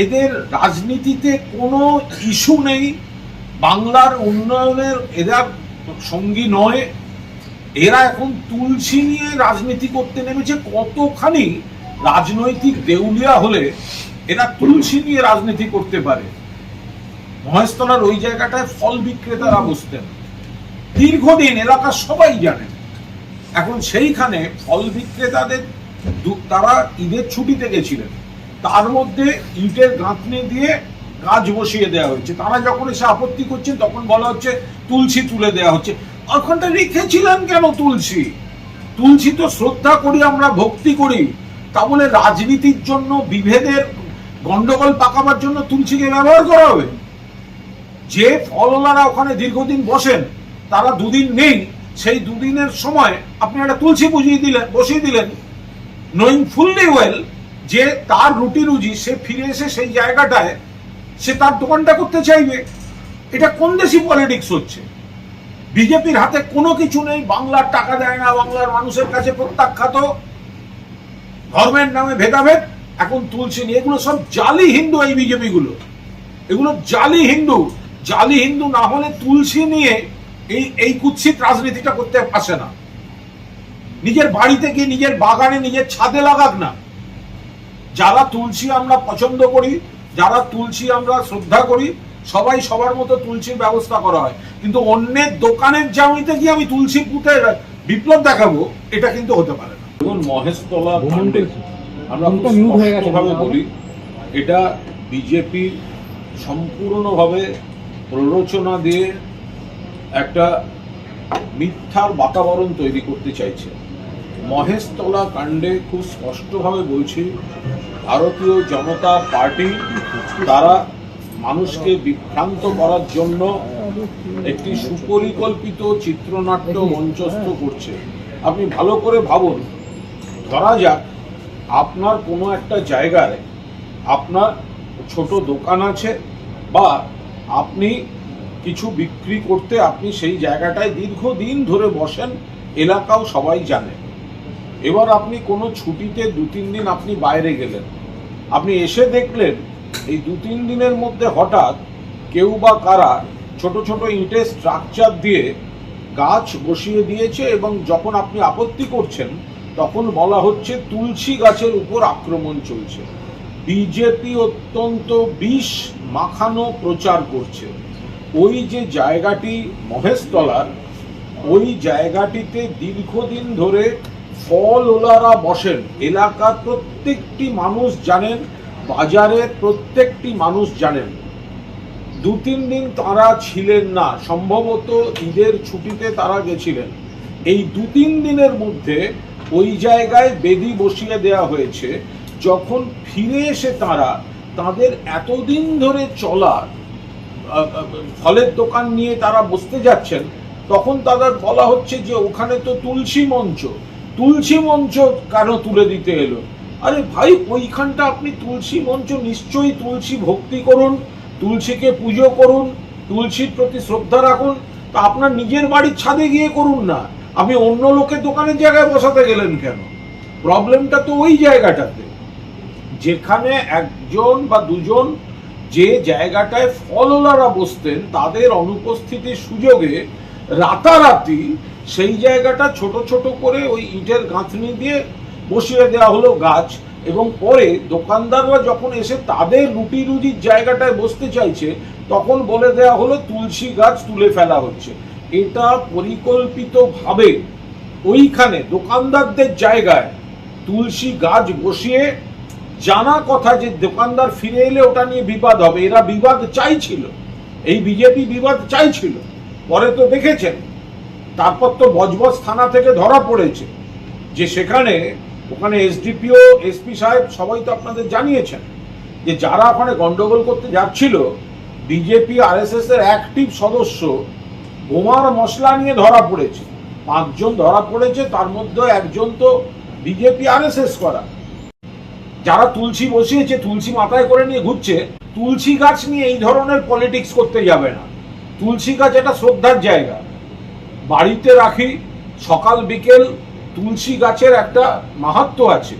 এদের রাজনীতিতে কোনো ইস্যু নেই। বাংলার উন্নয়নের, এরা সঙ্গী নয়। এরা এখন তুলসী নিয়ে রাজনীতি করতে নেমেছে কতখানি রাজনৈতিক দেউলিয়া হলে এরা তুলসী নিয়ে রাজনীতি করতে পারে। মহেশতলার ওই জায়গাটায় ফল বিক্রেতারা বসতেন। দীর্ঘদিন এলাকার সবাই জানেন, এখন সেইখানে ফল বিক্রেতাদের তারা ঈদের ছুটিতে গেছিলেন। তার মধ্যে ইটের গাঁথনি দিয়ে গাছ বসিয়ে দেওয়া হয়েছে। তারা যখন এসে আপত্তি করছেন, তখন বলা হচ্ছে তুলসী তুলে দেওয়া হচ্ছে। ওখানটা রেখেছিলেন কেন তুলসী? তুলসী তো শ্রদ্ধা করি, আমরা ভক্তি করি। তা বলে রাজনীতির জন্য, বিভেদের গন্ডগোল পাকাবার জন্য তুলসীকে ব্যবহার করা হবে? যে ফলওয়ালারা ওখানে দীর্ঘদিন বসেন, তারা দুদিন নেই। সেই দুদিনের সময় আপনি একটা তুলসী বুঝিয়ে দিলেন, বসিয়ে দিলেন। নোয়িং ফুললি ওয়েল যে তার রুটি রুজি সে ফিরে এসে সেই জায়গাটায় সে তার দোকানটা করতে চাইবে। এটা কোন দেশি পলিটিক্স হচ্ছে? বিজেপির হাতে কোনো কিছু নেই, বাংলার টাকা দেয় না, বাংলার মানুষের কাছে প্রত্যাখ্যাত, ধর্মের নামে ভেদাভেদ, এখন তুলসী নিয়ে। এগুলো সব জালি হিন্দু এই বিজেপি গুলো এগুলো জালি হিন্দু। জালি হিন্দু না হলে তুলসী নিয়ে এই এই কুৎসিত রাজনীতিটা করতে আসে না। নিজের বাড়িতে গিয়ে নিজের বাগানে নিজের ছাদে লাগাক না। যারা তুলসী আমরা পছন্দ করি যারা তুলসী আমরা শ্রদ্ধা করি সবাই সবার মতো তুলসীর ব্যবস্থা করা হয়। কিন্তু অন্যের দোকানের জামিতে গিয়ে আমি তুলসী পুঁতে বিপ্লব দেখাবো এটা কিন্তু হতে পারে না। দেখুন মহেশতলা কাণ্ডে আমরা হয়ে। স্পষ্টভাবে বলি এটা বিজেপি সম্পূর্ণভাবে প্ররোচনা দিয়ে একটা মিথ্যার বাতাবরণ তৈরি করতে চাইছে। মহেশতলা কাণ্ডে খুব স্পষ্টভাবে বলছি, ভারতীয় জনতা পার্টি তারা মানুষকে বিভ্রান্ত করার জন্য একটি সুপরিকল্পিত চিত্রনাট্য মঞ্চস্থ করছে। আপনি ভালো করে ভাবুন, ধরা যাক আপনার কোনো একটা জায়গায় আপনার ছোট দোকান আছে বা আপনি কিছু বিক্রি করতে আপনি সেই জায়গাটায় দীর্ঘদিন ধরে বসেন, এলাকাও সবাই জানে। এবার আপনি কোনো ছুটিতে দু তিন দিন আপনি বাইরে গেলেন। আপনি এসে দেখলেন, এই দু তিন দিনের মধ্যে হঠাৎ কেউ বা কারা ছোট ছোট ইটের স্ট্রাকচার দিয়ে গাছ বসিয়ে দিয়েছে এবং যখন আপনি আপত্তি করছেন, তখন বলা হচ্ছে তুলসী গাছের উপর আক্রমণ চলছে। বিজেপি অত্যন্ত বিষ মাখানো প্রচার করছে। ওই যে জায়গাটি মহেশতলার, ওই জায়গাটিতে দীর্ঘদিন ধরে ফল ওলারা বসেন। এলাকার প্রত্যেকটি মানুষ জানেন, বাজারের প্রত্যেকটি মানুষ জানেন। দু তিন দিন তারা ছিলেন না, সম্ভবত ঈদের ছুটিতে তারা গেছিলেন। এই দু তিন দিনের মধ্যে ওই জায়গায় বেদি বসিয়ে দেওয়া হয়েছে। যখন ফিরে এসে তারা তাদের এতদিন ধরে চলা ফলের দোকান নিয়ে তারা বসতে যাচ্ছেন, তখন তাদের বলা হচ্ছে যে ওখানে তো তুলসী মঞ্চ। তুলসী মঞ্চ কেন তুলে দিতে এলো? আরে ভাই, ওইখানটা আপনি তুলসী মঞ্চ নিশ্চয়ই তুলসী ভক্তি করুন, তুলসীকে পুজো করুন, তুলসীর প্রতি শ্রদ্ধা রাখুন, তা আপনার নিজের বাড়ির ছাদে গিয়ে করুন না। আপনি অন্য লোকের দোকানের জায়গায় বসাতে গেলেন কেন? প্রবলেমটা তো ওই জায়গাটাতে। যেখানে একজন বা দুজন যে জায়গাটায় ফলওয়ালারা বসতেন, তাদের অনুপস্থিতির সুযোগে রাতারাতি সেই জায়গাটা ছোট ছোট করে ওই ইটের গাঁথনি দিয়ে বসিয়ে দেওয়া হলো গাছ এবং পরে দোকানদাররা যখন এসে তাদের রুটি রুজির জায়গাটায় বসতে চাইছে, তখন বলে দেওয়া হলো তুলসী গাছ তুলে ফেলা হচ্ছে। এটা পরিকল্পিতভাবে ওইখানে দোকানদারদের জায়গায় তুলসী গাছ বসিয়ে জানা কথা যে দোকানদার ফিরে এলে ওটা নিয়ে বিবাদ হবে, এরা বিবাদ চাইছিল। এই বিজেপি বিবাদ চাইছিল। পরে তো দেখেছেন তারপর তো বজবজ থানা থেকে ধরা পড়েছে। যে সেখানে ওখানে এসডিপিও, এসপি সাহেব সবাই তো আপনাদের জানিয়েছেন যে যারা ওখানে গন্ডগোল করতে যাচ্ছিল, বিজেপি, আরএসএস এর অ্যাক্টিভ সদস্য বোমার মশলা নিয়ে ধরা পড়েছে। পাঁচজন ধরা পড়েছে, তার মধ্যে একজন তো বিজেপি, আরএসএস করা। যারা তুলসী বসিয়েছে, তুলসী মাথায় করে নিয়ে ঘুরছে, তুলসী গাছ নিয়ে এই ধরনের পলিটিক্স করতে যাবে না। তুলসী গাছ এটা শ্রদ্ধার জায়গা। বাড়িতে রাখি সকাল বিকেল তুলসী গাছের একটা মাহাত্ম আছে।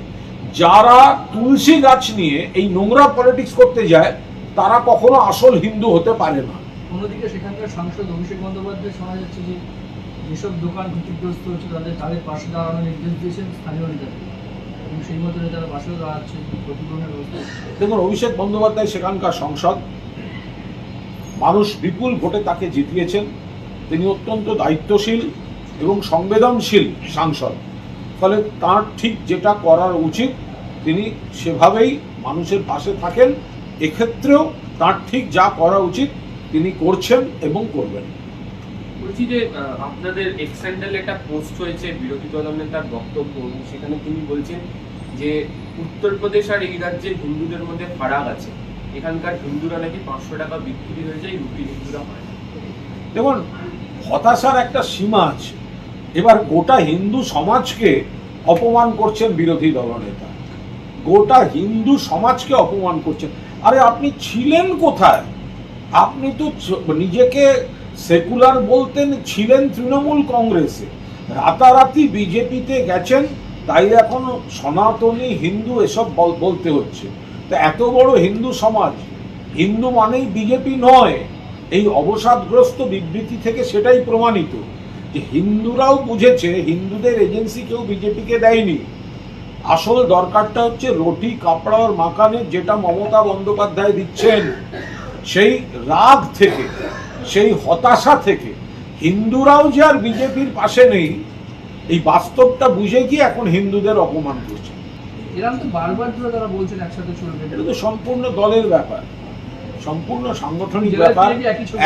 যারা তুলসী গাছ নিয়ে এই নোংরা পলিটিক্স করতে যায় তারা কখনো আসল হিন্দু হতে পারে না। অন্যদিকে সেখানকার সাংসদ অভিষেক বন্দ্যোপাধ্যায় শোনা যাচ্ছে যে যেসব দোকান ক্ষতিগ্রস্ত হচ্ছে তাদের তাদের পাশে দাঁড়ানোর নির্দেশ দিয়েছেন স্থানীয় নেতাদের এবং সেই মতো নেতারা পাশেও দাঁড়াচ্ছে ক্ষতিপূরণের ব্যবস্থা দেখুন অভিষেক বন্দ্যোপাধ্যায় সেখানকার সংসদ। মানুষ বিপুল ভোটে তাকে জিতিয়েছেন। তিনি অত্যন্ত দায়িত্বশীল এবং সংবেদনশীল সাংসদ। ফলে তার ঠিক যেটা করার উচিত তিনি সেভাবেই মানুষের পাশে থাকেন। এক্ষেত্রেও তার ঠিক যা করা উচিত তিনি করছেন এবং করবেন। বলছি যে আপনাদের এক্স হ্যান্ডেলে একটা পোস্ট হয়েছে বিরোধী দলনেতার বক্তব্য সেখানে তিনি বলছেন যে উত্তরপ্রদেশ আর এই রাজ্যের হিন্দুদের মধ্যে ফারাক আছে। এখানকার হিন্দুরা নাকি পাঁচশো টাকা বিক্রি হয়ে যায় রুটি হিন্দুরা হয় দেখুন হতাশার একটা সীমা আছে। এবার গোটা হিন্দু সমাজকে অপমান করছেন বিরোধী দলনেতা। গোটা হিন্দু সমাজকে অপমান করছেন। আরে আপনি ছিলেন কোথায়? আপনি তো নিজেকে সেকুলার বলতেন ছিলেন তৃণমূল কংগ্রেসে। রাতারাতি বিজেপিতে গেছেন, তাই এখন সনাতনী হিন্দু এসব বল- বলতে হচ্ছে। তো এত বড় হিন্দু সমাজ, হিন্দু মানেই বিজেপি নয়। এই অবসাদগ্রস্ত বিবৃতি থেকে সেটাই প্রমাণিত যে হিন্দুরাও বুঝেছে হিন্দুদের এজেন্সি কেউ বিজেপিকে দেয়নি। আসল দরকারটা হচ্ছে রুটি কাপড় আর মাকানের যেটা মমতা বন্দ্যোপাধ্যায় দিচ্ছেন। সেই রাগ থেকে সেই হতাশা থেকে হিন্দুরাও যে আর বিজেপির পাশে নেই এই বাস্তবটা বুঝে গিয়ে এখন হিন্দুদের অপমান করছে। এরকম তো বারবার ধরে তারা বলছেন একসাথে চলবে। এটা তো সম্পূর্ণ দলের ব্যাপার। সম্পূর্ণ সাংগঠনিক ব্যাপার।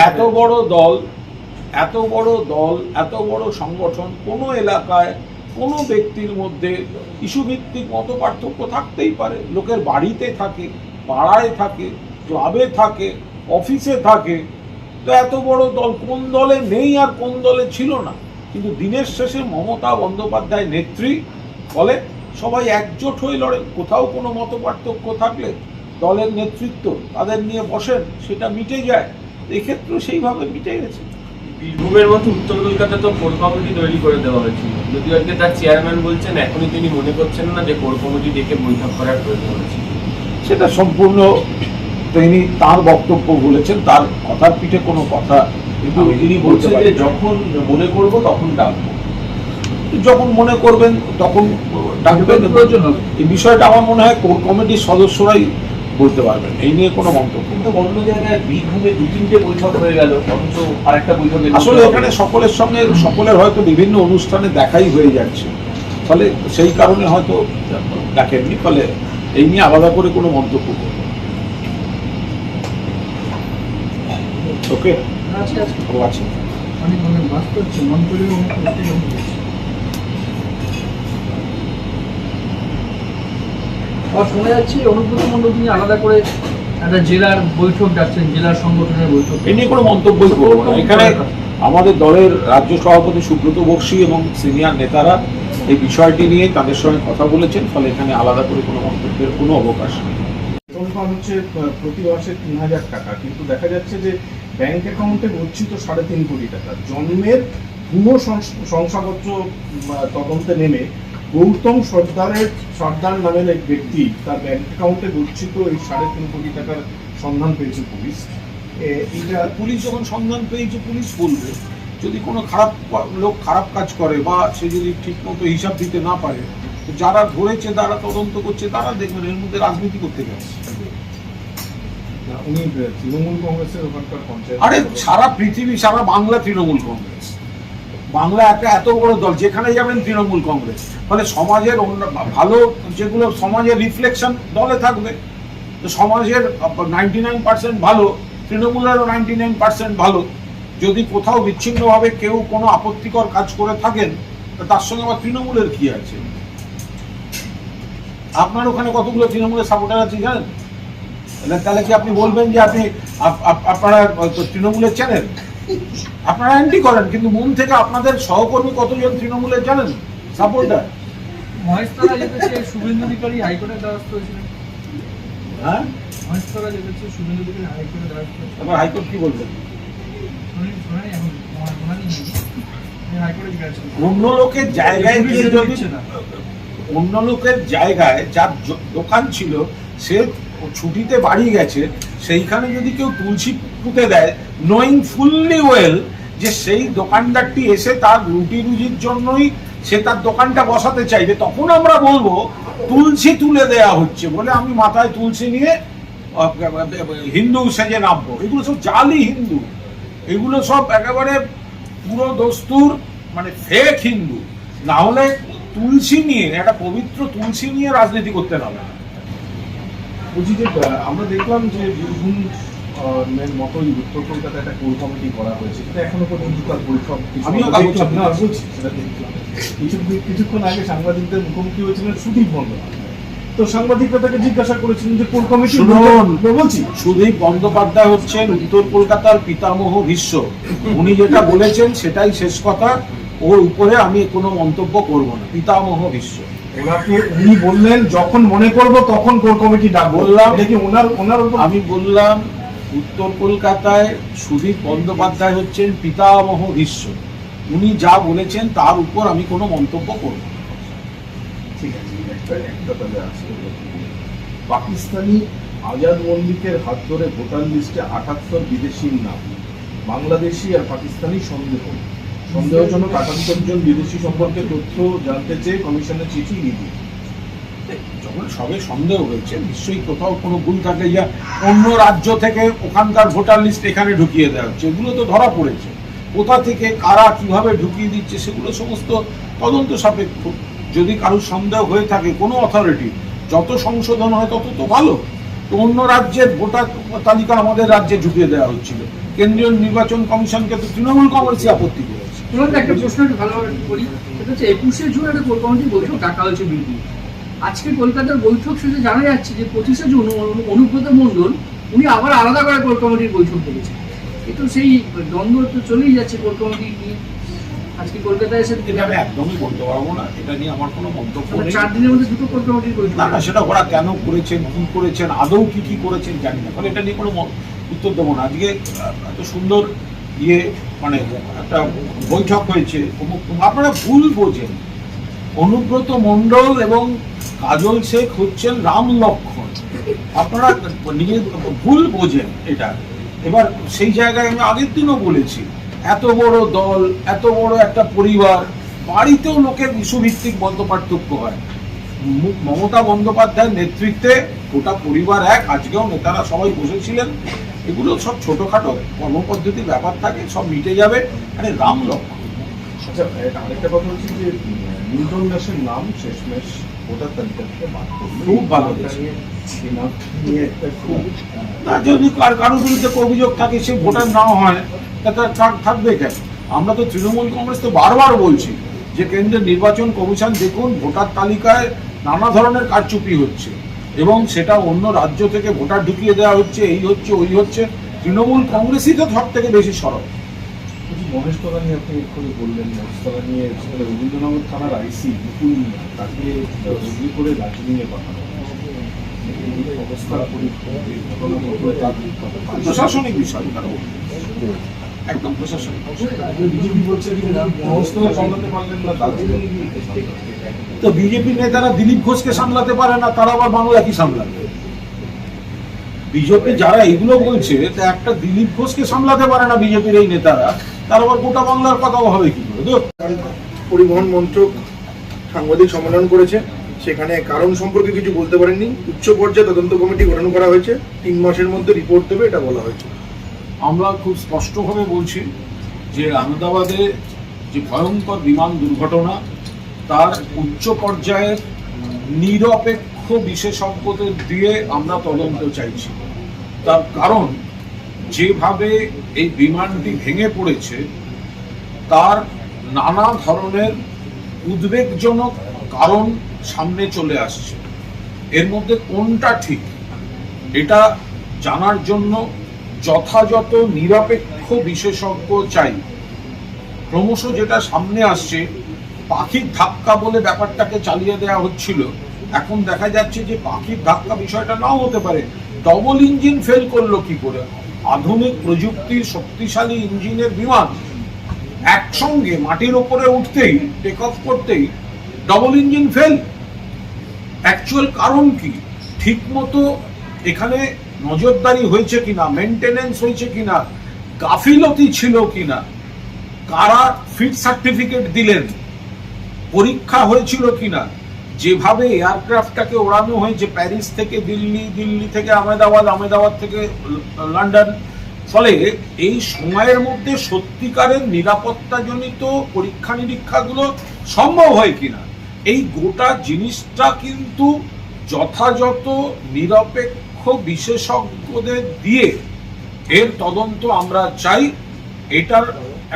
এত বড় দল এত বড় দল এত বড় সংগঠন কোনো এলাকায় কোনো ব্যক্তির মধ্যে ইস্যুভিত্তিক মত পার্থক্য থাকতেই পারে। লোকের বাড়িতে থাকে পাড়ায় থাকে ক্লাবে থাকে অফিসে থাকে। তো এত বড় দল কোন দলে নেই আর কোন দলে ছিল না। কিন্তু দিনের শেষে মমতা বন্দ্যোপাধ্যায় নেত্রী ফলে সবাই একজোট হয়ে লড়ে। কোথাও কোনো মত পার্থক্য থাকলে দলের নেতৃত্ব তাদের নিয়ে বসেন সেটা মিটে যায়। এক্ষেত্রেও সেইভাবে মিটে গেছে। বীরভূমের মতো উত্তর কলকাতা তো কোর কমিটি তৈরি করে দেওয়া হয়েছিল। যদিও আজকে তার চেয়ারম্যান বলছেন এখনই তিনি মনে করছেন না যে কোর কমিটি ডেকে বৈঠক করার প্রয়োজন হয়েছে। সেটা সম্পূর্ণ তিনি তার বক্তব্য বলেছেন তার কথার পিঠে কোনো কথা কিন্তু আমি তিনি বলছেন যে যখন মনে করব তখন ডাকবো। যখন মনে করবেন তখন ডাকবেন। প্রয়োজন হবে। এই বিষয়টা আমার মনে হয় কোর কমিটির সদস্যরাই বলতে পারবেন। এই নিয়ে কোনো মন্তব্য। কিন্তু অন্য জায়গায় বীরভূমে দু তিনটে বৈঠক হয়ে গেল অথচ আরেকটা বৈঠকে আসলে এখানে সকলের সঙ্গে সকলের হয়তো বিভিন্ন অনুষ্ঠানে দেখাই হয়ে যাচ্ছে। ফলে সেই কারণে হয়তো দেখেননি ফলে এই নিয়ে আলাদা করে কোনো মন্তব্য করব ওকে? আছে অনেক অনেক বাস্তব হচ্ছে মন করেও অনেক করতে হবে। আবার শোনা যাচ্ছে অনুব্রত মণ্ডল তিনি আলাদা করে একটা জেলার বৈঠক ডাকছেন জেলার সংগঠনের বৈঠক। এই নিয়ে কোনো মন্তব্যই করব না। এখানে আমাদের দলের রাজ্য সভাপতি সুব্রত বক্সী এবং সিনিয়র নেতারা এই বিষয়টি নিয়ে তাদের সঙ্গে কথা বলেছেন ফলে এখানে আলাদা করে কোনো মন্তব্যের কোনো অবকাশ নেই। বেতন হচ্ছে আহ, প্রতি মাসে তিন হাজার টাকা কিন্তু দেখা যাচ্ছে যে ব্যাংক অ্যাকাউন্টে গচ্ছিত সাড়ে তিন কোটি টাকা। জন্মের পুনঃ শংসাপত্র তদন্তে নেমে গৌতম সর্দারের সর্দার নামের এক ব্যক্তি তার ব্যাংক অ্যাকাউন্টে গচ্ছিত এই সাড়ে তিন কোটি টাকার সন্ধান পেয়েছে পুলিশ। এটা পুলিশ যখন সন্ধান পেয়েছে পুলিশ বলবে। যদি কোনো খারাপ লোক খারাপ কাজ করে বা সে যদি ঠিক মতো হিসাব দিতে না পারে তো যারা ধরেছে যারা তদন্ত করছে তারা দেখবেন এর মধ্যে রাজনীতি করতে গেছে। উনি তৃণমূল কংগ্রেসের ওখানকার পঞ্চায়েত আরে সারা পৃথিবী সারা বাংলা তৃণমূল কংগ্রেস। বাংলা একটা এত বড় দল যেখানে যাবেন তৃণমূল কংগ্রেস। ফলে সমাজের অন্য ভালো যেগুলো সমাজের রিফ্লেকশন দলে থাকবে, তো সমাজের নাইনটি নাইন পার্সেন্ট ভালো, তৃণমূলেরও নাইনটি নাইন পার্সেন্ট ভালো। যদি কোথাও বিচ্ছিন্নভাবে কেউ কোনো আপত্তিকর কাজ করে থাকেন তার সঙ্গে আবার তৃণমূলের কি আছে? আপনার ওখানে কতগুলো তৃণমূলের সাপোর্টার আছে জানেন? তাহলে- কি আপনি বলবেন যে আপনি আপ- আপ- আপনারা তৃণমূলের চ্যানেল আপনারা অ্যান্টি করেন, কিন্তু মন থেকে আপনাদের সহকর্মী কতজন তৃণমূলের জানেন? সাপোর্টার মহেশতলা যেতেছে শুভেন্দু অধিকারী হাইকোর্টের দ্বারস্থ হয়েছিলেন। হ্যাঁ? মহেশতলা শুভেন্দু অধিকারী হাইকোর্টের দ্বারস্থ হাইকোর্ট কি বলবেন লোকের জায়গায়। অন্য লোকের জায়গায় যার দোকান ছিল সে ছুটিতে বাড়ি গেছে সেইখানে যদি কেউ তুলসী পুঁতে দেয় নোয়িং ফুললি ওয়েল যে সেই দোকানদারটি এসে তার রুটি রুজির জন্যই সে তার দোকানটা বসাতে চাইবে, তখন আমরা বলব, তুলসী তুলে দেয়া হচ্ছে বলে আমি মাথায় তুলসী নিয়ে হিন্দু সেজে নামবো। এগুলো সব জালি হিন্দু। এগুলো সব একেবারে পুরো দস্তুর মানে ফেক হিন্দু। না হলে তুলসী নিয়ে, একটা পবিত্র তুলসী নিয়ে রাজনীতি করতে না। বলছি যে আমরা দেখলাম যে বীরভূম মতোই উত্তর কলকাতায় একটা কোর কমিটি করা হয়েছে। কিন্তু এখনও পর্যন্ত তার আমিও বলছি, সেটা দেখলাম। কিছু কিছুক্ষণ আগে সাংবাদিকদের মুখোমুখি হয়েছিলেন সুদীপ বন্দ্যোপাধ্যায়। তো সাংবাদিকরা তাকে জিজ্ঞাসা করেছিলেন যে কোর কমিটি বলছি। সুদীপ বন্দ্যোপাধ্যায় হচ্ছেন উত্তর কলকাতার পিতামহ বিশ্ব উনি যেটা বলেছেন সেটাই শেষ কথা। ওর উপরে আমি কোনো মন্তব্য করব না। পিতামহ বিশ্ব ওনাকে উনি বললেন যখন মনে করব তখন কোর কমিটি ডাক বললাম। কি ওনার ওনার আমি বললাম উত্তর কলকাতায় সুদীপ বন্দ্যোপাধ্যায় হচ্ছেন পিতামহ বিশ্ব উনি যা বলেছেন তার উপর আমি কোনো মন্তব্য করব পাকিস্তানি আজাদ মল্লিকের হাত ধরে ভোটার লিস্টে আটাত্তর বিদেশির নাম। বাংলাদেশি আর পাকিস্তানি সন্দেহ। সন্দেহজনক আটাত্তর জন বিদেশি সম্পর্কে তথ্য জানতে চেয়ে কমিশনের চিঠি ইডি সবে সন্দেহ হয়েছে। নিশ্চয়ই কোথাও কোনো ভুল থাকলে যা অন্য রাজ্য থেকে ওখানকার ভোটার লিস্ট এখানে ঢুকিয়ে দেওয়া হচ্ছে। এগুলো তো ধরা পড়েছে। কোথা থেকে কারা কীভাবে ঢুকিয়ে দিচ্ছে সেগুলো সমস্ত তদন্ত সাপেক্ষ। যদি কারোর সন্দেহ হয়ে থাকে কোনো অথরিটি যত সংশোধন হয় তত তো ভালো। তো অন্য রাজ্যের ভোটার তালিকা আমাদের রাজ্যে ঢুকিয়ে দেওয়া হচ্ছিল। কেন্দ্রীয় নির্বাচন কমিশনকে তো তৃণমূল কংগ্রেসই আপত্তি করেছে। একটা প্রশ্ন ভালোভাবে করি। সেটা হচ্ছে একুশে জুন একটা কোর কমিটির বৈঠক ডাকা হয়েছে বিলকুল আজকে কলকাতার বৈঠক শেষে জানা যাচ্ছে যে পঁচিশে জুন অনু- অনুব্রত মণ্ডল উনি আবার আলাদা করে কোর কমিটির বৈঠক ডেকেছেন এ তো সেই দ্বন্দ্ব তো চলেই যাচ্ছে কোর কমিটি নিয়ে। আজকে কলকাতায় এসে এটা আমি একদমই বলতে পারব না। এটা নিয়ে আমার কোনো মন্তব্য মানে নেই। চার দিনের মধ্যে দুটো কোর কমিটির বৈঠক। না না সেটা ওরা কেন করেছেন কি করেছেন আদৌ কি কি করেছেন জানি না। ফলে এটা নিয়ে কোনো উত্তর দেবো না। আজকে এত সুন্দর ইয়ে মানে একটা বৈঠক হয়েছে। আপনারা ভুল বোঝেন। অনুব্রত মণ্ডল এবং কাজল শেখ হচ্ছেন রাম লক্ষণ। আপনারা নিজে ভুল বোঝেন এটা। এবার সেই জায়গায় আমি আগের দিনও বলেছি, এত বড় দল, এত বড় একটা পরিবার, বাড়িতেও লোকের ইস্যুভিত্তিক মত পার্থক্য হয়। মমতা বন্দ্যোপাধ্যায়ের নেতৃত্বে গোটা পরিবার এক, আজকেও নেতারা সবাই বসেছিলেন। এগুলো সব ছোটখাটো কর্মপদ্ধতির ব্যাপার থাকে, সব মিটে যাবে। মানে রাম লক্ষ্য আচ্ছা আরেকটা কথা হচ্ছে যে নিউটন দাসের নাম শেষমেশ ভোটার তালিকা থেকে বাদ করল খুব ভালো এই হয়েছে। নিয়ে- এই নামটা নিয়ে একটা খুব তা যদি কারোর বিরুদ্ধে অভিযোগ থাকে সে ভোটার নাও হয় তা থাকবে কেন আমরা তো তৃণমূল কংগ্রেস তো বারবার বলছি যে কেন্দ্রের নির্বাচন কমিশন দেখুন ভোটার তালিকায় নানা ধরনের কারচুপি হচ্ছে এবং সেটা অন্য রাজ্য থেকে ভোটার ঢুকিয়ে দেওয়া হচ্ছে এই হচ্ছে ওই হচ্ছে। তৃণমূল কংগ্রেসই তো সব থেকে বেশি সরব। বলছি, মহেশ তলানি আপনি এক্ষুনি বললেন মহেশ তলানি সেখানে রবীন্দ্রনগর থানার আইসি মুকুল মিয়া তাকে রুগী করে দার্জিলিংয়ে পাঠানো প্রশাসনিক বিষয় একদম প্রশাসনিক তো বিজেপি নেতারা দিলীপ ঘোষকে সামলাতে পারে না তারা আবার বাংলা কি সামলাবে। বিজেপি যারা এগুলো বলছে তা একটা দিলীপ ঘোষকে সামলাতে পারে না বিজেপির এই নেতারা। তার আবার গোটা বাংলার কথা হবে কি করে? পরিবহন মন্ত্রক সাংবাদিক সম্মেলন করেছে। সেখানে কারণ সম্পর্কে কিছু বলতে পারেননি। উচ্চ পর্যায়ে তদন্ত কমিটি গঠন করা হয়েছে। তিন মাসের মধ্যে রিপোর্ট দেবে এটা বলা হয়েছে। আমরা খুব স্পষ্টভাবে বলছি যে আহমেদাবাদে যে ভয়ঙ্কর বিমান দুর্ঘটনা তার উচ্চ পর্যায়ের নিরপেক্ষ বিশেষজ্ঞদের দিয়ে আমরা তদন্ত চাইছি। তার কারণ, যেভাবে এই বিমানটি ভেঙে পড়েছে, তার নানা ধরনের উদ্বেগজনক কারণ সামনে চলে আসছে। এর মধ্যে কোনটা ঠিক, এটা জানার জন্য যথাযথ নিরপেক্ষ বিশেষজ্ঞ চাই। ক্রমশ যেটা সামনে আসছে, পাখির ধাক্কা বলে ব্যাপারটাকে চালিয়ে দেওয়া হচ্ছিল। এখন দেখা যাচ্ছে যে পাখির ধাক্কা বিষয়টা নাও হতে পারে। ডবল ইঞ্জিন ফেল করল কি করে? আধুনিক প্রযুক্তির শক্তিশালী ইঞ্জিনের বিমান একসঙ্গে মাটির ওপরে উঠতেই টেক অফ করতেই ডবল ইঞ্জিন ফেল অ্যাকচুয়াল কারণ কি? ঠিক মতো এখানে নজরদারি হয়েছে কিনা মেনটেনেন্স হয়েছে কিনা, গাফিলতি ছিল কিনা, কারা ফিট সার্টিফিকেট দিলেন, পরীক্ষা হয়েছিল কিনা যেভাবে এয়ারক্রাফটটাকে ওড়ানো হয়েছে, প্যারিস থেকে দিল্লি দিল্লি থেকে আহমেদাবাদ আহমেদাবাদ থেকে লন্ডন, ফলে এই সময়ের মধ্যে সত্যিকারের নিরাপত্তাজনিত পরীক্ষা নিরীক্ষাগুলো সম্ভব হয় কিনা? এই গোটা জিনিসটা কিন্তু যথাযথ নিরপেক্ষ বিশেষজ্ঞদের দিয়ে এর তদন্ত আমরা চাই। এটার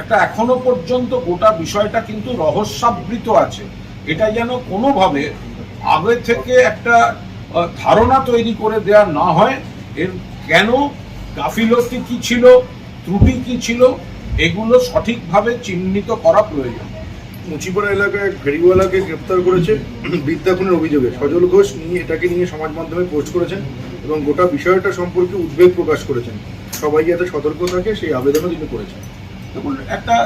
একটা এখনও পর্যন্ত গোটা বিষয়টা কিন্তু রহস্যাবৃত আছে। এটা যেন কোনোভাবে আগে থেকে একটা ধারণা তৈরি করে দেয়া না হয়। এর কেন গাফিলতি কি ছিল ত্রুটি কি ছিল এগুলো সঠিকভাবে চিহ্নিত করা প্রয়োজন। মুচিপাড়া এলাকায় এক ফেরিওয়ালাকে গ্রেপ্তার করেছে বিদ্যা খুনের অভিযোগে। সজল ঘোষ নিয়ে এটাকে নিয়ে সমাজ মাধ্যমে পোস্ট করেছেন এবং গোটা বিষয়টা সম্পর্কে উদ্বেগ প্রকাশ করেছেন। সবাই যাতে সতর্ক থাকে সেই আবেদনও তিনি করেছেন। দেখুন একটা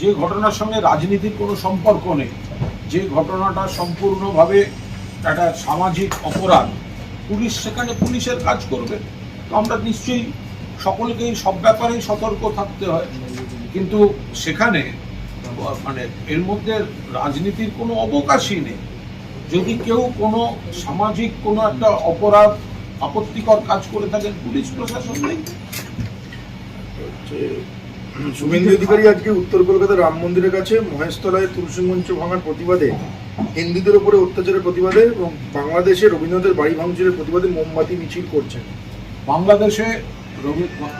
যে ঘটনার সঙ্গে রাজনীতির কোনো সম্পর্ক নেই যে ঘটনাটা সম্পূর্ণভাবে একটা সামাজিক অপরাধ, পুলিশ সেখানে পুলিশের কাজ করবে। তো আমরা নিশ্চয়ই সকলকেই সব ব্যাপারেই সতর্ক থাকতে হয়। কিন্তু সেখানে মানে এর মধ্যে রাজনীতির কোনো অবকাশই নেই। যদি কেউ কোনো সামাজিক কোনো একটা অপরাধ, আপত্তিকর কাজ করে থাকেন পুলিশ প্রশাসন নেই। শুভেন্দু অধিকারী আজকে উত্তর কলকাতার রাম মন্দিরের কাছে মহেশতলায় তুলসী মঞ্চ ভাঙার প্রতিবাদে, হিন্দুদের উপরে অত্যাচারের প্রতিবাদে এবং বাংলাদেশে রবীন্দ্রনাথের বাড়ি ভাঙচুরের প্রতিবাদে মোমবাতি মিছিল করছেন। বাংলাদেশে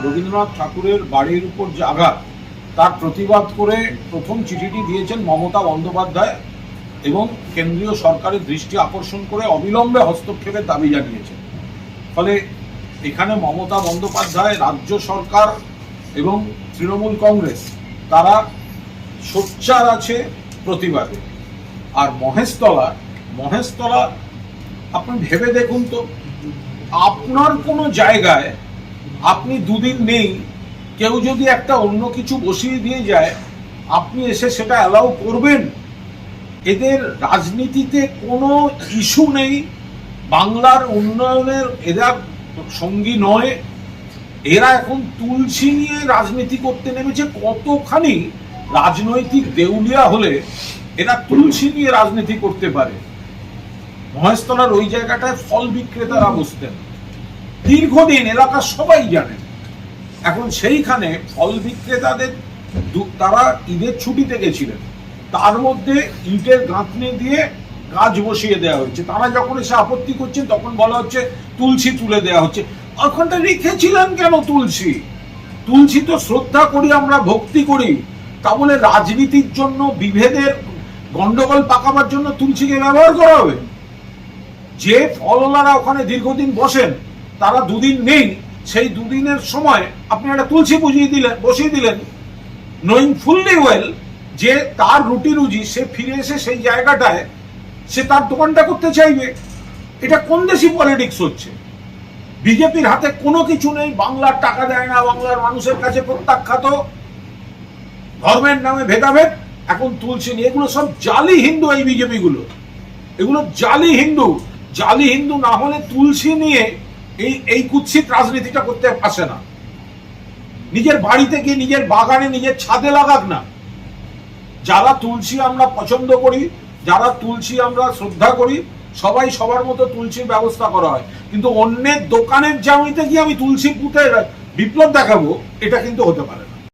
রবীন্দ্রনাথ ঠাকুরের বাড়ির উপর যে আঘাত, তার প্রতিবাদ করে প্রথম চিঠিটি দিয়েছেন মমতা বন্দ্যোপাধ্যায় এবং কেন্দ্রীয় সরকারের দৃষ্টি আকর্ষণ করে অবিলম্বে হস্তক্ষেপের দাবি জানিয়েছেন। ফলে এখানে মমতা বন্দ্যোপাধ্যায় রাজ্য সরকার এবং তৃণমূল কংগ্রেস, তারা সোচ্চার আছে প্রতিবাদে। আর মহেশতলা মহেশতলা আপনি ভেবে দেখুন তো, আপনার কোনো জায়গায় আপনি দুদিন নেই, কেউ যদি একটা অন্য কিছু বসিয়ে দিয়ে যায়, আপনি এসে সেটা অ্যালাউ করবেন। এদের রাজনীতিতে কোনো ইস্যু নেই। বাংলার উন্নয়নের এরা সঙ্গী নয়। এরা এখন তুলসী নিয়ে রাজনীতি করতে নেমেছে কতখানি রাজনৈতিক দেউলিয়া হলে এরা তুলসী নিয়ে রাজনীতি করতে পারে। মহেশতলার ওই জায়গাটায় ফল বিক্রেতারা বসতেন। দীর্ঘদিন এলাকার সবাই জানেন, এখন সেইখানে ফল বিক্রেতাদের তারা ঈদের ছুটিতে গেছিলেন। তার মধ্যে ইটের গাঁথনি দিয়ে গাছ বসিয়ে দেওয়া হচ্ছে তারা যখন এসে আপত্তি করছেন, তখন বলা হচ্ছে, তুলসী তুলে দেওয়া হচ্ছে। ওখানটা রেখেছিলেন কেন তুলসী? তুলসী তো শ্রদ্ধা করি, আমরা ভক্তি করি। তা বলে রাজনীতির জন্য, বিভেদের গন্ডগোল পাকাবার জন্য তুলসীকে ব্যবহার করা হবে? যে ফলওয়ালারা ওখানে দীর্ঘদিন বসেন, তারা দুদিন নেই, সেই দুদিনের সময় আপনি একটা তুলসী বুঝিয়ে দিলেন, বসিয়ে দিলেন। নোয়িং ফুললি ওয়েল যে তার রুটি রুজি, সে ফিরে এসে সেই জায়গাটায় সে তার দোকানটা করতে চাইবে। এটা কোন দেশি পলিটিক্স হচ্ছে? বিজেপির হাতে কোনো কিছু নেই, বাংলার টাকা দেয় না, বাংলার মানুষের কাছে প্রত্যাখ্যাত। ধর্মের নামে ভেদাভেদ, এখন তুলসী নিয়ে, এগুলো সব জালি হিন্দু এই বিজেপি গুলো এগুলো জালি হিন্দু। জালি হিন্দু না হলে তুলসী নিয়ে এই এই কুৎসিত রাজনীতিটা করতে আসে না। নিজের বাড়িতে গিয়ে, নিজের বাগানে, নিজের ছাদে লাগাক না। যারা তুলসী আমরা পছন্দ করি, যারা তুলসী আমরা শ্রদ্ধা করি সবাই সবার মতো তুলসীর ব্যবস্থা করা হয়। কিন্তু অন্যের দোকানের জামিতে গিয়ে আমি তুলসী পুঁতে বিপ্লব দেখাবো, এটা কিন্তু হতে পারে